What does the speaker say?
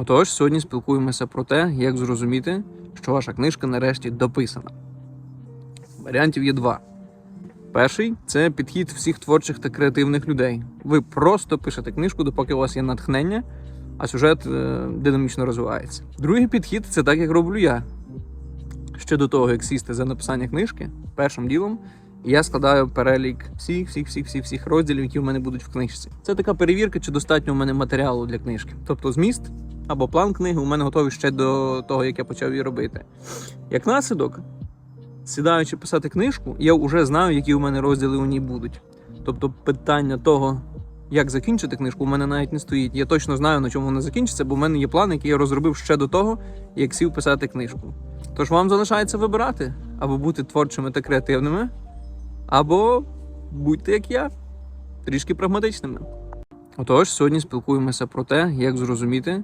Отож, сьогодні спілкуємося про те, як зрозуміти, що ваша книжка нарешті дописана. Варіантів є два. Перший це підхід всіх творчих та креативних людей. Ви просто пишете книжку, допоки у вас є натхнення, а сюжет е, динамічно розвивається. Другий підхід це так, як роблю я. Ще до того, як сісти за написання книжки, першим ділом я складаю перелік всіх, всіх, всіх, всіх, всіх розділів, які в мене будуть в книжці. Це така перевірка, чи достатньо в мене матеріалу для книжки. Тобто зміст або план книги у мене готовий ще до того, як я почав її робити. Як наслідок, сідаючи писати книжку, я вже знаю, які у мене розділи у ній будуть. Тобто, питання того, як закінчити книжку, у мене навіть не стоїть. Я точно знаю, на чому вона закінчиться, бо в мене є план, який я розробив ще до того, як сів писати книжку. Тож вам залишається вибирати або бути творчими та креативними, або будьте як я, трішки прагматичними. Отож, сьогодні спілкуємося про те, як зрозуміти,